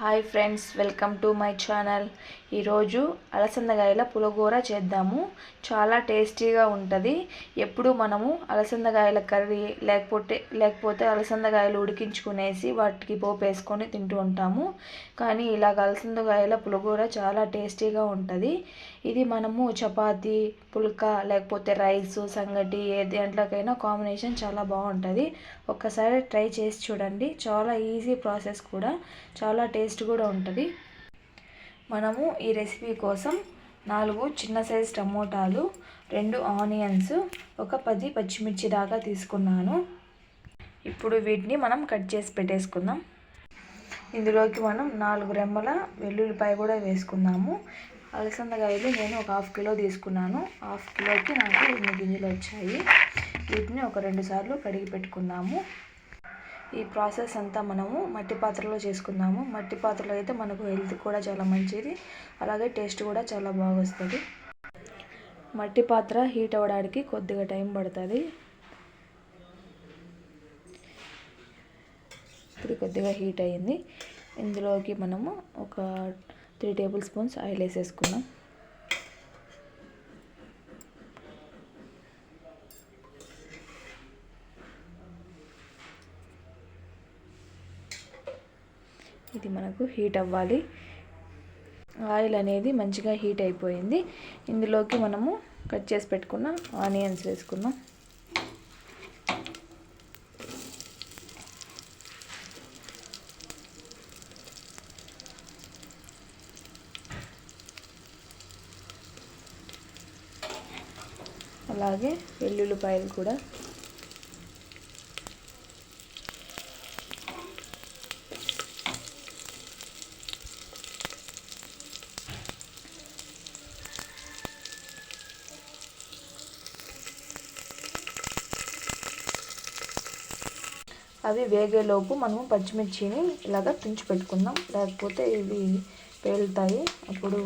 Hi friends welcome to my channel ఈరోజు అలసందగాయల పులగూర చేద్దాము. చాలా టేస్టీగా ఉంటుంది. ఎప్పుడు మనము అలసందగాయల కర్రీ లేకపోతే లేకపోతే అలసందగాయలు ఉడికించుకునేసి వాటికి పోపు వేసుకొని తింటూ ఉంటాము. కానీ ఇలాగ అలసందగాయల పులగూర చాలా టేస్టీగా ఉంటుంది. ఇది మనము చపాతి పుల్కా లేకపోతే రైస్ సంగటి ఏ దేంట్లోకైనా కాంబినేషన్ చాలా బాగుంటుంది. ఒక్కసారి ట్రై చేసి చూడండి. చాలా ఈజీ ప్రాసెస్ కూడా. చాలా టేస్ట్ టేస్ట్ కూడా ఉంటుంది. మనము ఈ రెసిపీ కోసం నాలుగు చిన్న సైజ్ టమోటాలు రెండు ఆనియన్స్ ఒక పది పచ్చిమిర్చి దాకా తీసుకున్నాను. ఇప్పుడు వీటిని మనం కట్ చేసి పెట్టేసుకుందాం. ఇందులోకి మనం నాలుగు రెమ్మల వెల్లుల్లిపాయ కూడా వేసుకుందాము. అలసందకాయలు నేను ఒక హాఫ్ కిలో తీసుకున్నాను. హాఫ్ కిలోకి నాకు ఎన్ని గింజలు వచ్చాయి. వీటిని ఒక రెండు సార్లు కడిగి పెట్టుకుందాము. ఈ ప్రాసెస్ అంతా మనము మట్టి పాత్రలో చేసుకుందాము. మట్టి పాత్రలో అయితే మనకు హెల్త్ కూడా చాలా మంచిది. అలాగే టేస్ట్ కూడా చాలా బాగా వస్తుంది మట్టి పాత్ర హీట్ అవ్వడానికి కొద్దిగా టైం పడుతుంది. ఇప్పుడు కొద్దిగా హీట్ అయ్యింది. ఇందులోకి మనము ఒక త్రీ టేబుల్ స్పూన్స్ ఆయిల్ వేసేసుకున్నాం. ఇది మనకు హీట్ అవ్వాలి. ఆయిల్ అనేది మంచిగా హీట్ అయిపోయింది. ఇందులోకి మనము కట్ చేసి పెట్టుకున్న ఆనియన్స్ వేసుకున్నాం అలాగే వెల్లుల్లిపాయలు కూడా అవి వేగేలోపు మనము పచ్చిమిర్చిని ఇలాగ తుంచి పెట్టుకుందాం. లేకపోతే ఇవి పేలుతాయి. అప్పుడు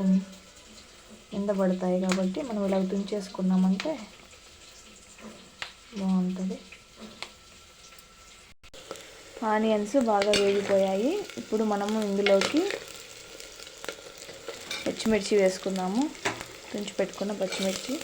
కింద పడతాయి కాబట్టి మనం ఇలాగ తుంచేసుకున్నామంటే బాగుంటుంది. ఆనియన్స్ బాగా వేగిపోయాయి. ఇప్పుడు మనము ఇందులోకి పచ్చిమిర్చి వేసుకుందాము. తుంచి పెట్టుకున్న పచ్చిమిర్చి.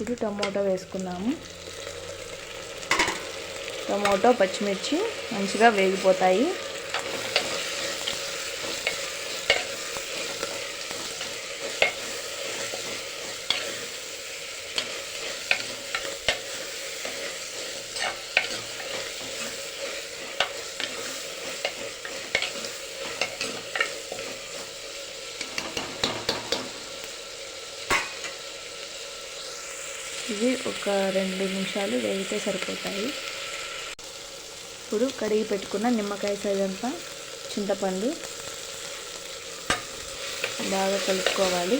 ఇప్పుడు టమోటో వేసుకున్నాము. టమోటో పచ్చిమిర్చి మంచిగా వేగిపోతాయి. ఇవి ఒక రెండు నిమిషాలు వేగితే సరిపోతాయి. ఇప్పుడు కడిగి పెట్టుకున్న నిమ్మకాయ సైజ్ అంతా చింతపండు బాగా కలుపుకోవాలి.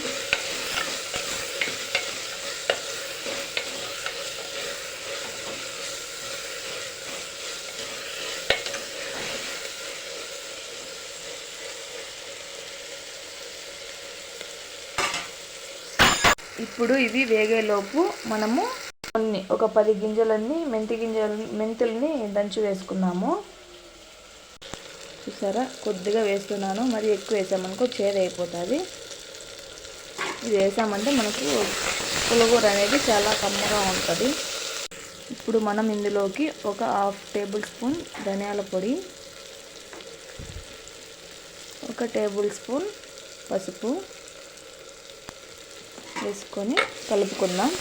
ఇప్పుడు ఇవి వేగేలోపు మనము కొన్ని ఒక పది గింజలన్నీ మెంతి గింజల మెంతుల్ని దంచి వేసుకున్నాము. చూసారా? కొద్దిగా వేస్తున్నాను. మరి ఎక్కువ వేసామనుకో చేదు అయిపోతుంది. ఇది వేసామంటే మనకు పులగూర అనేది చాలా కమ్మగా ఉంటుంది. ఇప్పుడు మనం ఇందులోకి ఒక హాఫ్ టేబుల్ స్పూన్ ధనియాల పొడి ఒక టేబుల్ స్పూన్ పసుపు వేసుకొని కలుపుకుందాం.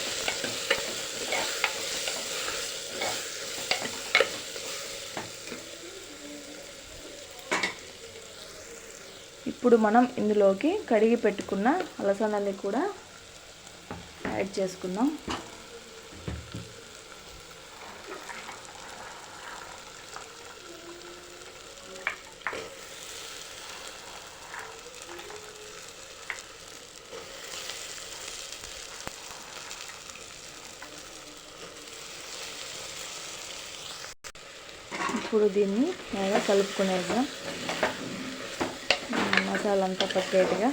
ఇప్పుడు మనం ఇందులోకి కడిగి పెట్టుకున్న అలసందని కూడా యాడ్ చేసుకుందాం. ఇప్పుడు దీన్ని బాగా కలుపుకునేద్దాం. మసాలా అంతా పట్టేట్టుగా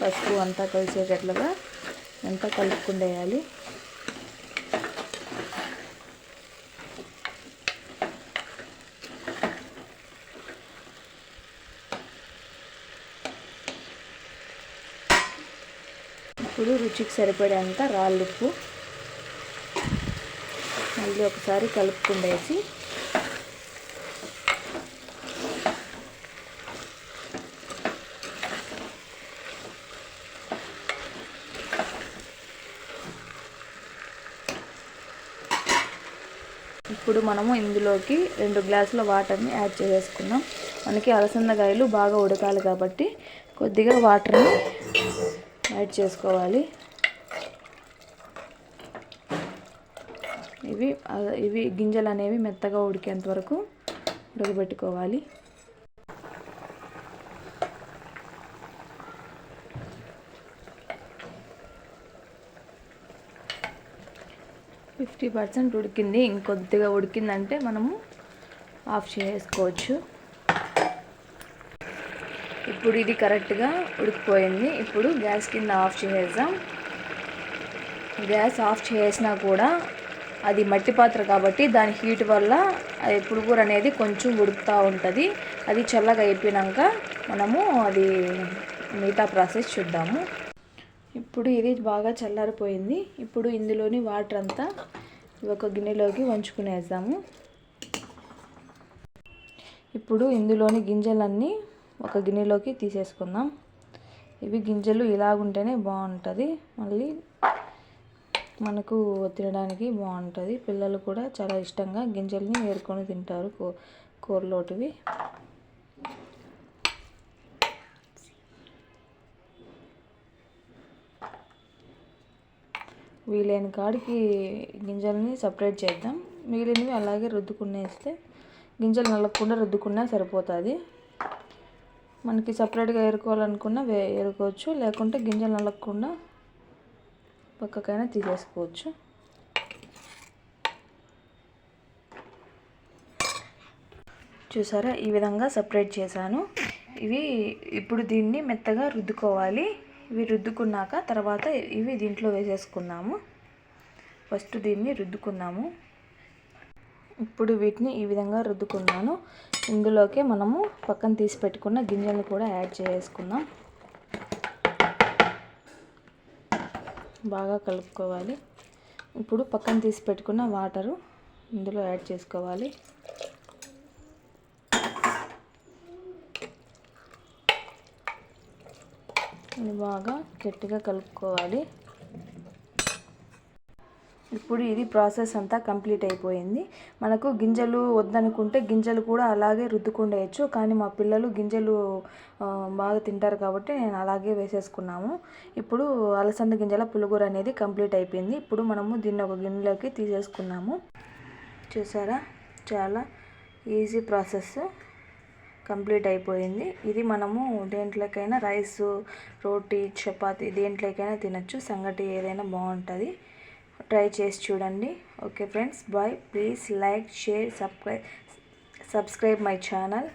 పసుపు అంతా కలిసేటట్లుగా అంతా కలుపుకుండేయాలి ఇప్పుడు రుచికి సరిపడేంత రాళ్ళుప్పు. మళ్ళీ ఒకసారి కలుపుకుండేసి ఇప్పుడు మనము ఇందులోకి రెండు గ్లాసుల వాటర్ని యాడ్ చేసేసుకున్నాం మనకి అలసందకాయలు బాగా ఉడకాలి కాబట్టి కొద్దిగా వాటర్ని యాడ్ చేసుకోవాలి. ఇవి ఇవి గింజలు అనేవి మెత్తగా ఉడికేంత వరకు ఉడకబెట్టుకోవాలి. ఫిఫ్టీ పర్సెంట్ ఉడికింది. ఇంకొద్దిగా ఉడికిందంటే మనము ఆఫ్ చేసుకోవచ్చు. ఇప్పుడు ఇది కరెక్ట్గా ఉడికిపోయింది. ఇప్పుడు గ్యాస్ కింద ఆఫ్ చేసేద్దాం. గ్యాస్ ఆఫ్ చేసినా కూడా అది మట్టి పాత్ర కాబట్టి దాని హీట్ వల్ల అది పులుగురు అనేది కొంచెం ఉడుకుతూ ఉంటుంది. అది చల్లగా అయిపోయినాక మనము అది మిగతా ప్రాసెస్ చూద్దాము. ఇప్పుడు ఇది బాగా చల్లారిపోయింది. ఇప్పుడు ఇందులోని వాటర్ అంతా ఒక గిన్నెలోకి వంచుకునేద్దాము. ఇప్పుడు ఇందులోని గింజలన్నీ ఒక గిన్నెలోకి తీసేసుకుందాం. ఇవి గింజలు ఇలాగుంటేనే బాగుంటుంది. మళ్ళీ మనకు తినడానికి బాగుంటుంది. పిల్లలు కూడా చాలా ఇష్టంగా గింజల్ని ఏరుకొని తింటారు కూ కూరలోటివి. వీలైన కాడికి గింజల్ని సపరేట్ చేద్దాం. మిగిలినవి అలాగే రుద్దుకునేస్తే గింజలు నల్లకుండా రుద్దుకున్నా సరిపోతుంది. మనకి సపరేట్గా ఏరుకోవాలనుకున్నా వే ఏరుకోవచ్చు. లేకుంటే గింజలు నల్లకుండా పక్కకైనా తీసేసుకోవచ్చు. చూసారా? ఈ విధంగా సపరేట్ చేశాను. ఇవి ఇప్పుడు దీన్ని మెత్తగా రుద్దుకోవాలి. ఇవి రుద్దుకున్నాక తర్వాత ఇవి దీంట్లో వేసేసుకున్నాము ఫస్ట్ దీన్ని రుద్దుకున్నాము. ఇప్పుడు వీటిని ఈ విధంగా రుద్దుకున్నాను. ఇందులోకే మనము పక్కన తీసి పెట్టుకున్న గింజలను కూడా యాడ్ చేసుకుందాం. బాగా కలుపుకోవాలి. ఇప్పుడు పక్కన తీసి పెట్టుకున్న వాటరు ఇందులో యాడ్ చేసుకోవాలి. ఇది బాగా గట్టిగా కలుపుకోవాలి. ఇప్పుడు ఇది ప్రాసెస్ అంతా కంప్లీట్ అయిపోయింది. మనకు గింజలు వద్దనుకుంటే గింజలు కూడా అలాగే రుద్దుకుండేయచ్చు. కానీ మా పిల్లలు గింజలు బాగా తింటారు కాబట్టి నేను అలాగే వేసేసుకున్నాము. ఇప్పుడు అలసంద గింజల పులుగుర అనేది కంప్లీట్ అయిపోయింది. ఇప్పుడు మనము దీన్ని ఒక గిన్నెలోకి తీసేసుకున్నాము. చూసారా? చాలా ఈజీ ప్రాసెస్ కంప్లీట్ అయిపోయింది. ఇది మనము దేంట్లోకైనా రైస్ రోటీ చపాతి దేంట్లోకైనా తినచ్చు. సంగటి ఏదైనా బాగుంటుంది. ట్రై చేసి చూడండి. Okay friends bye please like share subscribe subscribe my channel